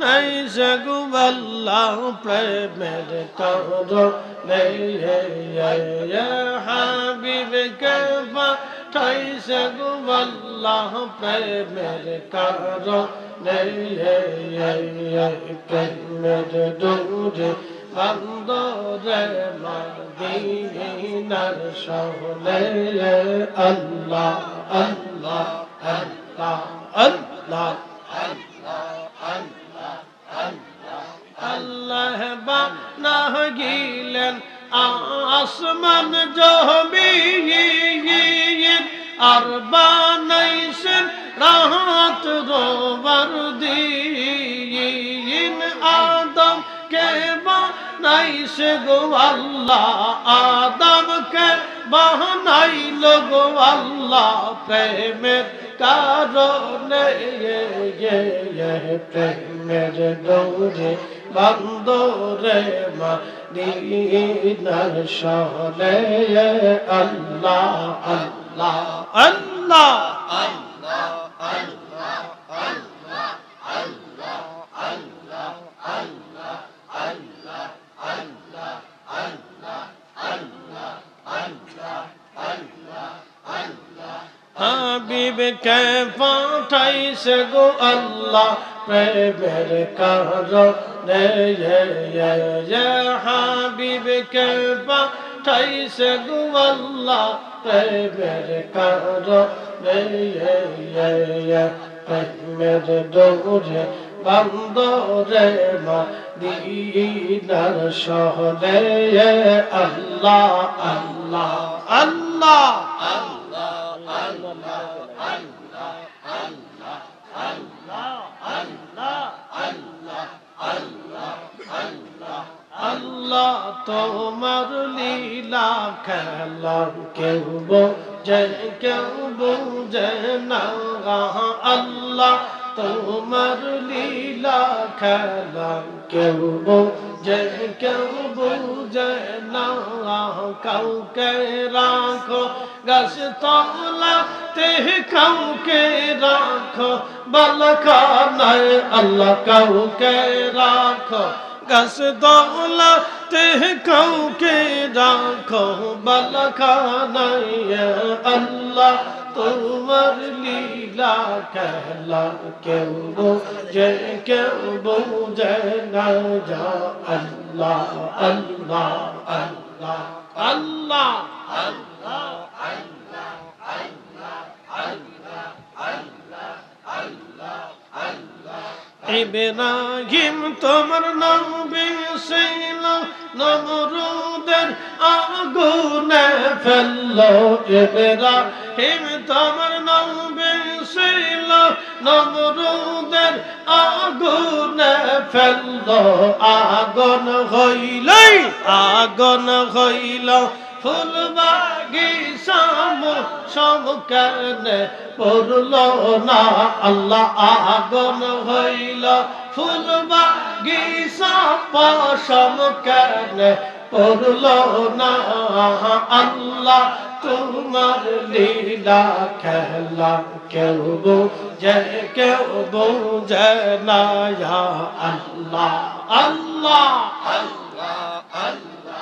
নাই সগুবল্লা প্রেমের তর হাবিব কেবা ঠাই সগুবল্লা প্রেমের তর প্রেমের দৌড়ে বন্দরে মদিনার শহরে আল্লাহ আল্লাহ আল্লাহ আল্লাহ আল্লাহ বানা গিলেন আসমান জমিন আর বানাইছেন রাহাত বানাইছে গো আল্লাহ আদম কে বানাইল গো আল্লাহ, প্রেমের কারণে প্রেমের দৌড়ে বন্দরে মদিনার শহরে আল্লাহ আল্লাহ আল্লাহ হাবিব কে পাঠাইছে গো আল্লাহ? প্রেমের কারণে হাবিব কে পাঠাইছে গো আল্লাহ? প্রেমের কারণে প্রেমের দৌড়ে বন্দরে মদিনার শহরে আল্লাহ আল্লাহ আল্লাহ আল্লাহ। তোমার লীলা খেলা কেউ বোঝে কেউ বোঝে না। আল্লাহ, তোমার লীলা খেলা কেউ বোঝে কেউ বোঝে না। কাউকে রাখো, গাছ তলা তে কাউকে রাখো, বালখানায় আল্লাহ কাউকে রাখো। গাছ দৌলা তে কাউকে রাখো বালখানায় আল্লাহ তোমার লীলা খেলা কেউ বোঝে কেউ বোঝে না যা আল্লাহ আল্লাহ আল্লাহ আল্লাহ আল্লাহ ইব্রাহিম তোমার নাম নমরুদের আগুনে ফেলল হিম তোমার নাম বিছিল নমরুদের আগুনে ফেলল। আগুন হইল আগুন হইল ফুল বাগিচা সমকানে পড়ল না, আল্লাহ আগুন হইল। ফুল বাগিচা সমকানে পড়ল না, আল্লাহ তোমার লীলা খেলা কেউ বোঝে কেউ বোঝে না আল্লাহ আল্লাহ আল্লাহ আল্লাহ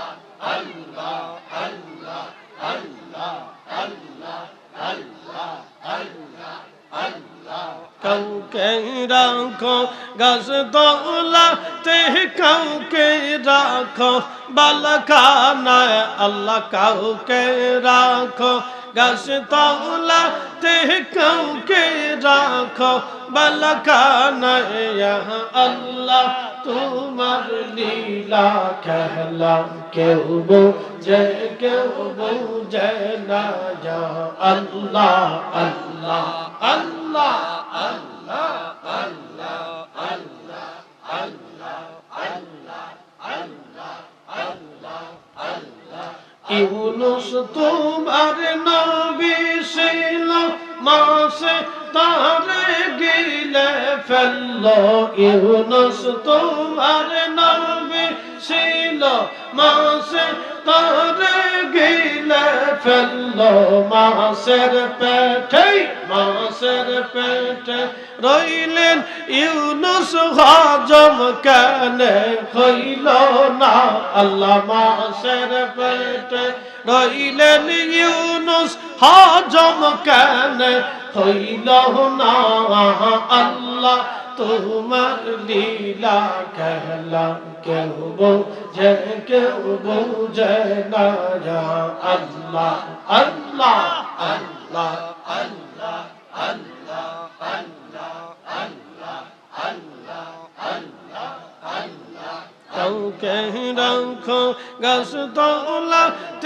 আল্লাহ আল্লাহ আল্লাহ আল্লাহ আল্লাহ আল্লাহ কাউকে রাখো গাছ দৌলা তে কাউকে রাখো বালখানায় আল্লাহ কাউকে রাখো। গাছ দৌলা তে কাউকে রাখো বালখানায় আল্লাহ, তোমার লীলা খেলা কেউ বোঝে কেউ বোঝে না যা আল্লাহ আল্লাহ আল্লাহ আল্লাহ আল্লাহ। ইউনুস তোমার নবী মাসে তারে গিলে ফেলল। ইউনুস তোমার নবী ছিল মাসে তরে ফেলল মাসের পেটে মাসের পেটে রইলেন ইউনুস হজম কেন হইল না? আল্লাহ মাসের পেটে রইলেন ইউনুস হজম কেন হইল না? আল্লাহ তোমার লীলা খেলা কেউ বোঝে কেউ বোঝে না আল্লাহ আল্লাহ আল্লাহ আল্লাহ আল্লাহ আল্লাহ আল্লাহ আল্লাহ আল্লাহ আল্লাহ। কাউকে রাখো গাছ তোলা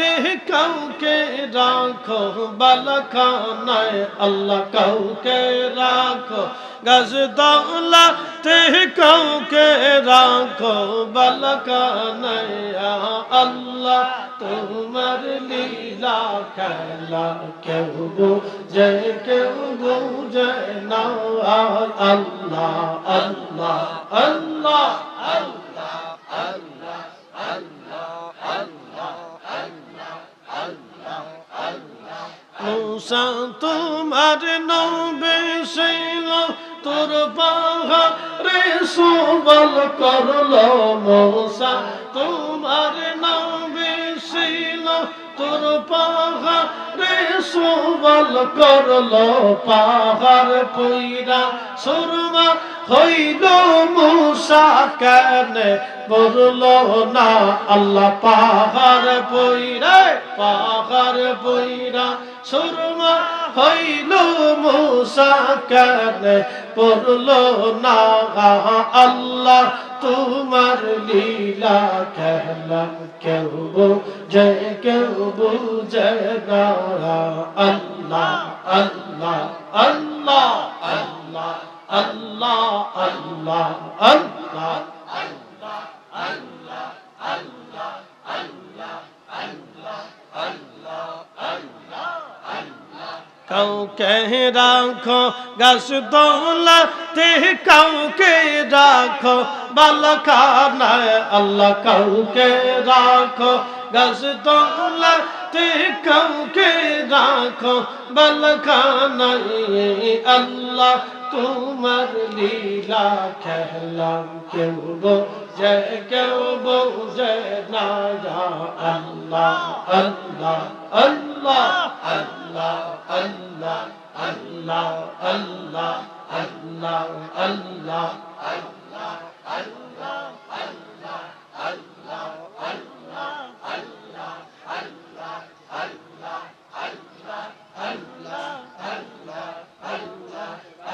তোলাতে কাউকে রাখো, বালখানায় আল্লাহ কাউকে রাখো। গাছ তোলাতে কাউকে রাখো, বালখানায় আল্লাহ তোমার লীলা খেলা কেউ বুঝে কেউ বুঝে না। আল্লাহ আল্লাহ আল্লাহ আল্লাহ আল্লাহ আল্লাহ আল্লাহ আল্লাহ আল্লাহ মুসা তোমার নবে ছিল, তোর পাহাড়ে সবল করল মৌসা তোমার নবে ছিল, তোর পাহাড়ে সবল করল পাহাড় পইরা সুরমা হইল মুসা কেন বলল না, আল্লাহ পাহাড় পইরা পাহাড় পইরা সুরমা হইল মুসা কেন, পড়ল না আল্লাহ তোমার লীলা খেলা। কেউ বুঝে কেউ বুঝে না আল্লাহ আল্লাহ আল্লাহ আল্লাহ আল্লাহ আল্লাহ আল্লাহ আল্লাহ আল্লাহ আল্লাহ আল্লাহ আল্লাহ আল্লাহ আল্লাহ কাউকে রাখো, গাছ দোলাতে কাউকে রাখো বালখানায় আল্লাহ কাউকে রাখো। গাছ দোলাতে কাউকে রাখো বালখানায় আল্লাহ তোমার লীলা খেলা কেউ বোঝে কেউ বোঝে না আল্লাহ আল্লাহ আল্লাহ আল্লাহ আল্লাহ আল্লাহ আল্লাহ আল্লাহ আল্লাহ আল্লাহ আল্লাহ আল্লাহ আল্লাহ